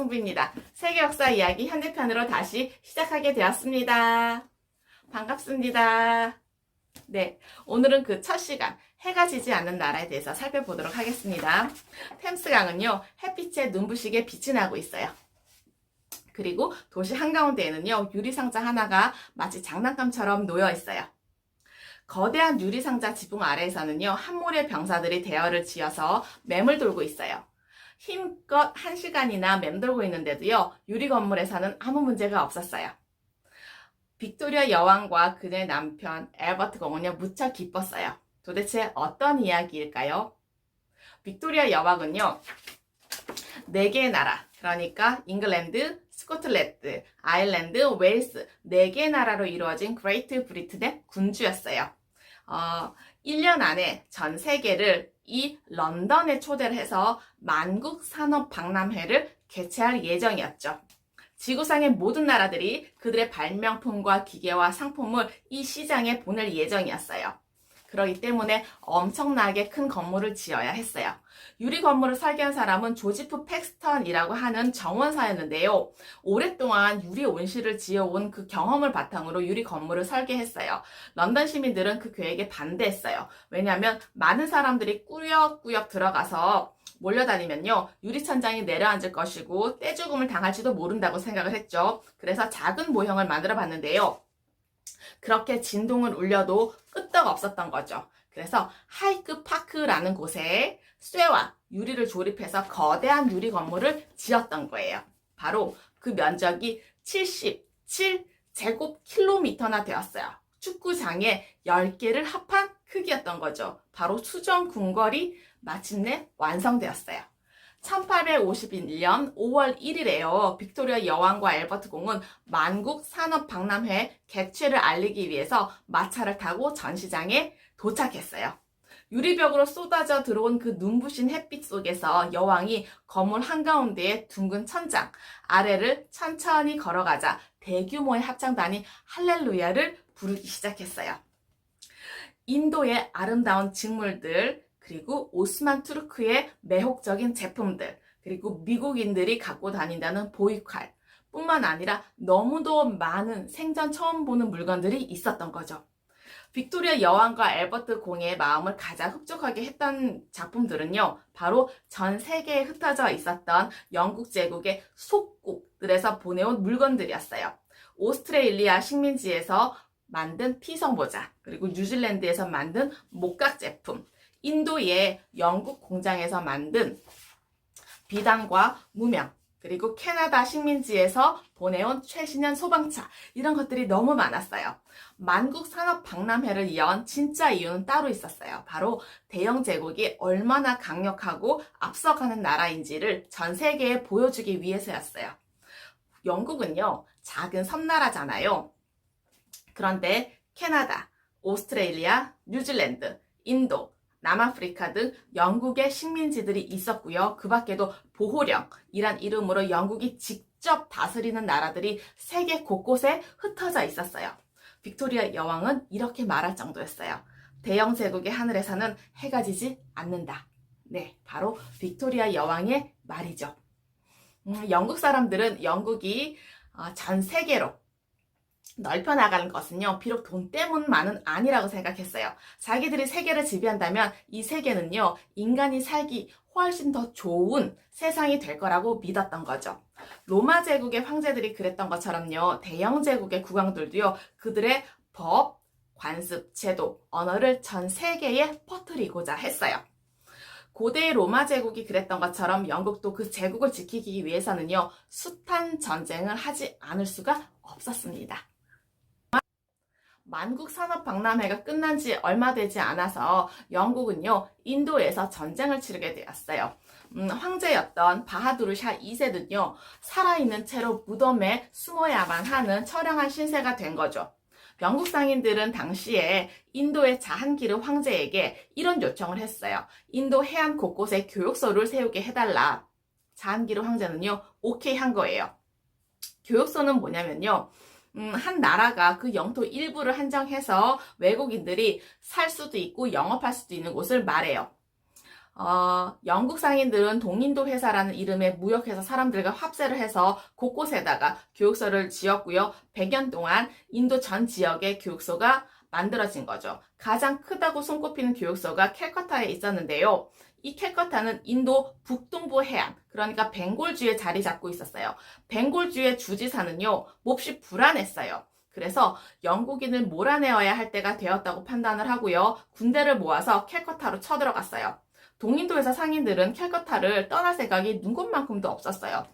승부입니다. 세계 역사 이야기 현대편으로 다시 시작하게 되었습니다. 반갑습니다. 네, 오늘은 그 첫 시간 해가 지지 않는 나라에 대해서 살펴보도록 하겠습니다. 템스강은요, 햇빛에 눈부시게 빛이 나고 있어요. 그리고 도시 한가운데에는요, 유리상자 하나가 마치 장난감처럼 놓여 있어요. 거대한 유리상자 지붕 아래에서는요, 한 무리의 병사들이 대열을 지어서 맴을 돌고 있어요. 힘껏 한 시간이나 맴돌고 있는데도요, 유리 건물에서는 아무 문제가 없었어요. 빅토리아 여왕과 그의 남편 엘버트 공은요, 무척 기뻤어요. 도대체 어떤 이야기일까요? 빅토리아 여왕은요, 네 개의 나라, 그러니까 잉글랜드, 스코틀랜드, 아일랜드, 웨일스 네 개의 나라로 이루어진 그레이트 브리튼의 군주였어요. 어, 1년 안에 전 세계를 이 런던에 초대를 해서 만국 산업 박람회를 개최할 예정이었죠. 지구상의 모든 나라들이 그들의 발명품과 기계와 상품을 이 시장에 보낼 예정이었어요. 그러기 때문에 엄청나게 큰 건물을 지어야 했어요. 유리 건물을 설계한 사람은 조지프 팩스턴이라고 하는 정원사였는데요. 오랫동안 유리 온실을 지어온 그 경험을 바탕으로 유리 건물을 설계했어요. 런던 시민들은 그 계획에 반대했어요. 왜냐하면 많은 사람들이 꾸역꾸역 들어가서 몰려다니면요. 유리천장이 내려앉을 것이고 떼죽음을 당할지도 모른다고 생각을 했죠. 그래서 작은 모형을 만들어 봤는데요. 그렇게 진동을 울려도 끄떡 없었던 거죠. 그래서 하이크 파크라는 곳에 쇠와 유리를 조립해서 거대한 유리 건물을 지었던 거예요. 바로 그 면적이 77 제곱킬로미터나 되었어요. 축구장에 10개를 합한 크기였던 거죠. 바로 수정 궁궐이 마침내 완성되었어요. 1851년 5월 1일에요. 빅토리아 여왕과 엘버트 공은 만국 산업 박람회 개최를 알리기 위해서 마차를 타고 전시장에 도착했어요. 유리벽으로 쏟아져 들어온 그 눈부신 햇빛 속에서 여왕이 건물 한가운데에 둥근 천장 아래를 천천히 걸어가자 대규모의 합창단이 할렐루야를 부르기 시작했어요. 인도의 아름다운 직물들, 그리고 오스만 투르크의 매혹적인 제품들, 그리고 미국인들이 갖고 다닌다는 보이칼, 뿐만 아니라 너무도 많은 생전 처음 보는 물건들이 있었던 거죠. 빅토리아 여왕과 엘버트 공의 마음을 가장 흡족하게 했던 작품들은요, 바로 전 세계에 흩어져 있었던 영국 제국의 속국들에서 보내온 물건들이었어요. 오스트레일리아 식민지에서 만든 피성모자, 그리고 뉴질랜드에서 만든 목각 제품, 인도의 영국 공장에서 만든 비단과 무명, 그리고 캐나다 식민지에서 보내온 최신형 소방차, 이런 것들이 너무 많았어요. 만국 산업 박람회를 연 진짜 이유는 따로 있었어요. 바로 대영 제국이 얼마나 강력하고 앞서가는 나라인지를 전 세계에 보여주기 위해서였어요. 영국은요, 작은 섬나라잖아요. 그런데 캐나다, 오스트레일리아, 뉴질랜드, 인도, 남아프리카 등 영국의 식민지들이 있었고요. 그 밖에도 보호령이란 이름으로 영국이 직접 다스리는 나라들이 세계 곳곳에 흩어져 있었어요. 빅토리아 여왕은 이렇게 말할 정도였어요. 대영 제국의 하늘에서는 해가 지지 않는다. 네, 바로 빅토리아 여왕의 말이죠. 음, 영국 사람들은 영국이 어, 전 세계로 넓혀 나가는 것은요, 비록 돈 때문만은 아니라고 생각했어요. 자기들이 세계를 지배한다면 이 세계는요, 인간이 살기 훨씬 더 좋은 세상이 될 거라고 믿었던 거죠. 로마 제국의 황제들이 그랬던 것처럼요, 대영 제국의 국왕들도요, 그들의 법, 관습, 제도, 언어를 전 세계에 퍼뜨리고자 했어요. 고대 로마 제국이 그랬던 것처럼 영국도 그 제국을 지키기 위해서는요, 숱한 전쟁을 하지 않을 수가 없었습니다. 만국 산업 박람회가 끝난 지 얼마 되지 않아서 영국은요, 인도에서 전쟁을 치르게 되었어요. 음, 황제였던 바하두르 샤 2세는요, 살아있는 채로 무덤에 숨어야만 하는 처량한 신세가 된 거죠. 영국 상인들은 당시에 인도의 자한기르 황제에게 이런 요청을 했어요. 인도 해안 곳곳에 교육소를 세우게 해달라. 자한기르 황제는요, 오케이 한 거예요. 교육소는 뭐냐면요, 음, 한 나라가 그 영토 일부를 한정해서 외국인들이 살 수도 있고 영업할 수도 있는 곳을 말해요. 어, 영국 상인들은 동인도 회사라는 이름의 무역회사 사람들과 합세를 해서 곳곳에다가 교육소를 지었고요. 100년 동안 인도 전 지역에 교육소가 만들어진 거죠. 가장 크다고 손꼽히는 교육소가 캘커타에 있었는데요. 이 캘커타는 인도 북동부 해안, 그러니까 벵골주에 자리 잡고 있었어요. 벵골주의 주지사는요, 몹시 불안했어요. 그래서 영국인을 몰아내어야 할 때가 되었다고 판단을 하고요. 군대를 모아서 캘커타로 쳐들어갔어요. 동인도 회사 상인들은 캘커타를 떠날 생각이 눈꽃만큼도 없었어요.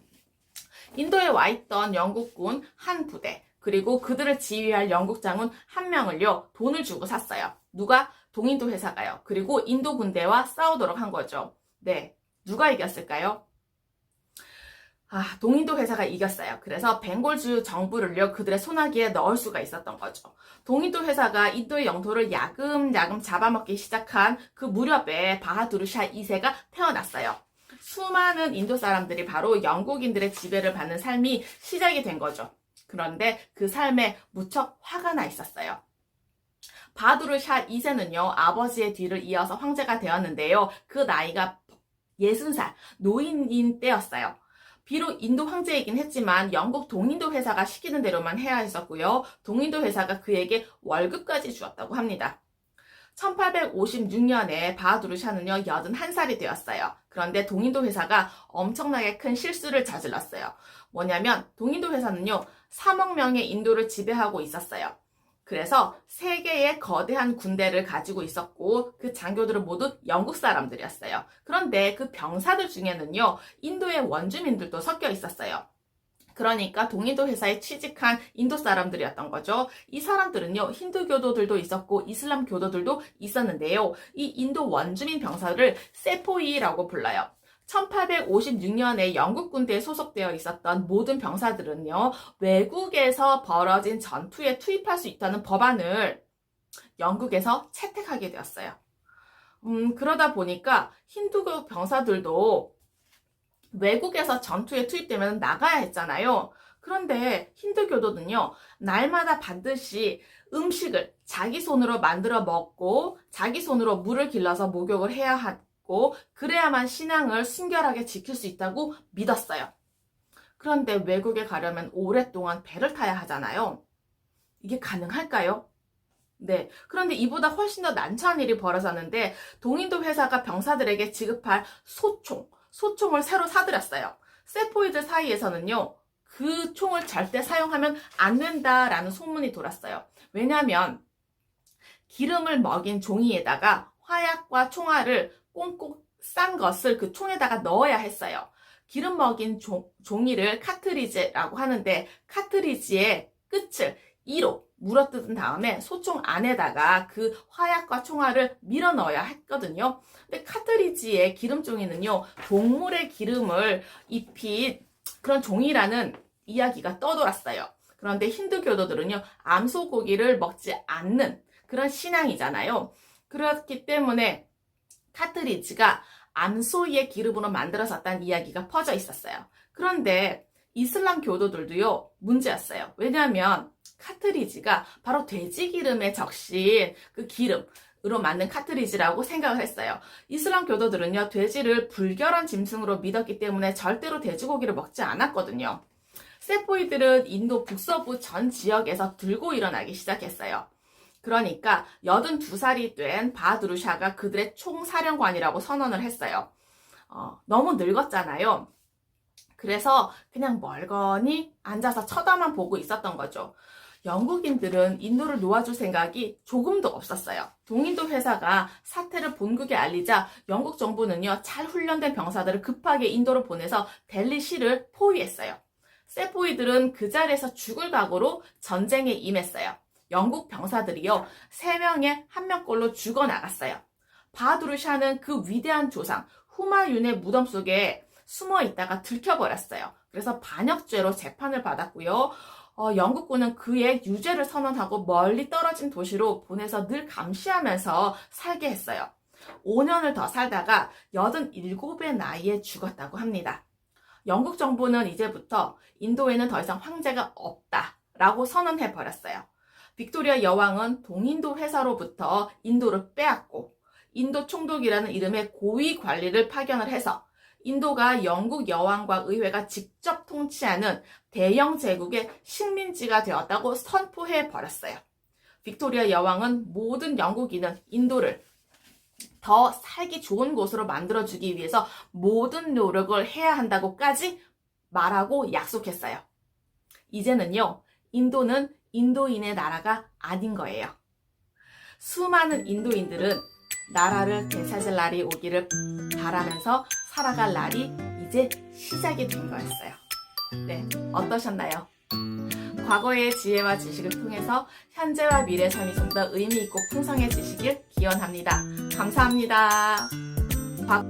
인도에 와 있던 영국군 한 부대, 그리고 그들을 지휘할 영국 장군 한 명을요, 돈을 주고 샀어요. 누가? 동인도 회사가요. 그리고 인도 군대와 싸우도록 한 거죠. 네. 누가 이겼을까요? 아, 동인도 회사가 이겼어요. 그래서 벵골주 정부를요, 그들의 소나기에 넣을 수가 있었던 거죠. 동인도 회사가 인도의 영토를 야금야금 잡아먹기 시작한 그 무렵에 바하두르샤 2세가 태어났어요. 수많은 인도 사람들이 바로 영국인들의 지배를 받는 삶이 시작이 된 거죠. 그런데 그 삶에 무척 화가 나 있었어요. 바두르샤 2세는요, 아버지의 뒤를 이어서 황제가 되었는데요. 그 나이가 60살, 노인인 때였어요. 비록 인도 황제이긴 했지만 영국 동인도 회사가 시키는 대로만 해야 했었고요. 동인도 회사가 그에게 월급까지 주었다고 합니다. 1856년에 바하두르샤는요, 81살이 되었어요. 그런데 동인도 회사가 엄청나게 큰 실수를 저질렀어요. 뭐냐면, 동인도 회사는요, 3억 명의 인도를 지배하고 있었어요. 그래서 세 개의 거대한 군대를 가지고 있었고 그 장교들은 모두 영국 사람들이었어요. 그런데 그 병사들 중에는요, 인도의 원주민들도 섞여 있었어요. 그러니까 동인도 회사에 취직한 인도 사람들이었던 거죠. 이 사람들은요, 힌두 교도들도 있었고 이슬람 교도들도 있었는데요. 이 인도 원주민 병사를 세포이라고 불러요. 1856년에 영국 군대에 소속되어 있었던 모든 병사들은요, 외국에서 벌어진 전투에 투입할 수 있다는 법안을 영국에서 채택하게 되었어요. 음, 그러다 보니까 힌두교 병사들도 외국에서 전투에 투입되면 나가야 했잖아요. 그런데 힌두교도는요, 날마다 반드시 음식을 자기 손으로 만들어 먹고, 자기 손으로 물을 길러서 목욕을 해야 하고, 그래야만 신앙을 순결하게 지킬 수 있다고 믿었어요. 그런데 외국에 가려면 오랫동안 배를 타야 하잖아요. 이게 가능할까요? 네. 그런데 이보다 훨씬 더 난처한 일이 벌어졌는데, 동인도 회사가 병사들에게 지급할 소총, 소총을 새로 사들였어요. 세포이들 사이에서는요, 그 총을 절대 사용하면 안 된다라는 소문이 돌았어요. 왜냐하면 기름을 먹인 종이에다가 화약과 총알을 꽁꽁 싼 것을 그 총에다가 넣어야 했어요. 기름 먹인 종, 종이를 카트리지라고 하는데 카트리지의 끝을 2로 물어뜯은 다음에 소총 안에다가 그 화약과 총알을 밀어 넣어야 했거든요. 근데 카트리지의 기름 종이는요, 동물의 기름을 입힌 그런 종이라는 이야기가 떠돌았어요. 그런데 힌두교도들은요, 암소고기를 먹지 않는 그런 신앙이잖아요. 그렇기 때문에 카트리지가 암소의 기름으로 만들어졌다는 이야기가 퍼져 있었어요. 그런데 이슬람 교도들도요, 문제였어요. 왜냐하면 카트리지가 바로 돼지 기름에 적신 그 기름으로 만든 카트리지라고 생각을 했어요. 이슬람 교도들은요, 돼지를 불결한 짐승으로 믿었기 때문에 절대로 돼지고기를 먹지 않았거든요. 세포이들은 인도 북서부 전 지역에서 들고 일어나기 시작했어요. 그러니까 82살이 된 바두르샤가 그들의 총사령관이라고 선언을 했어요. 어, 너무 늙었잖아요. 그래서 그냥 멀거니 앉아서 쳐다만 보고 있었던 거죠. 영국인들은 인도를 놓아줄 생각이 조금도 없었어요. 동인도 회사가 사태를 본국에 알리자 영국 정부는요, 잘 훈련된 병사들을 급하게 인도로 보내서 델리 시를 포위했어요. 세포이들은 그 자리에서 죽을 각오로 전쟁에 임했어요. 영국 병사들이요, 세 명에 한 명꼴로 죽어나갔어요. 바두르샤는 그 위대한 조상, 후마윤의 무덤 속에 숨어 있다가 들켜버렸어요. 그래서 반역죄로 재판을 받았고요. 어, 영국군은 그의 유죄를 선언하고 멀리 떨어진 도시로 보내서 늘 감시하면서 살게 했어요. 5년을 더 살다가 87의 나이에 죽었다고 합니다. 영국 정부는 이제부터 인도에는 더 이상 황제가 없다라고 선언해 버렸어요. 빅토리아 여왕은 동인도 회사로부터 인도를 빼앗고 인도 총독이라는 이름의 고위 관리를 파견을 해서 인도가 영국 여왕과 의회가 직접 통치하는 대영 제국의 식민지가 되었다고 선포해 버렸어요. 빅토리아 여왕은 모든 영국인은 인도를 더 살기 좋은 곳으로 만들어주기 위해서 모든 노력을 해야 한다고까지 말하고 약속했어요. 이제는요, 인도는 인도인의 나라가 아닌 거예요. 수많은 인도인들은 나라를 되찾을 날이 오기를 바라면서 살아갈 날이 이제 시작이 된 거였어요. 네, 어떠셨나요? 과거의 지혜와 지식을 통해서 현재와 미래 삶이 좀 더 의미 있고 풍성해지시길 기원합니다. 감사합니다. 박-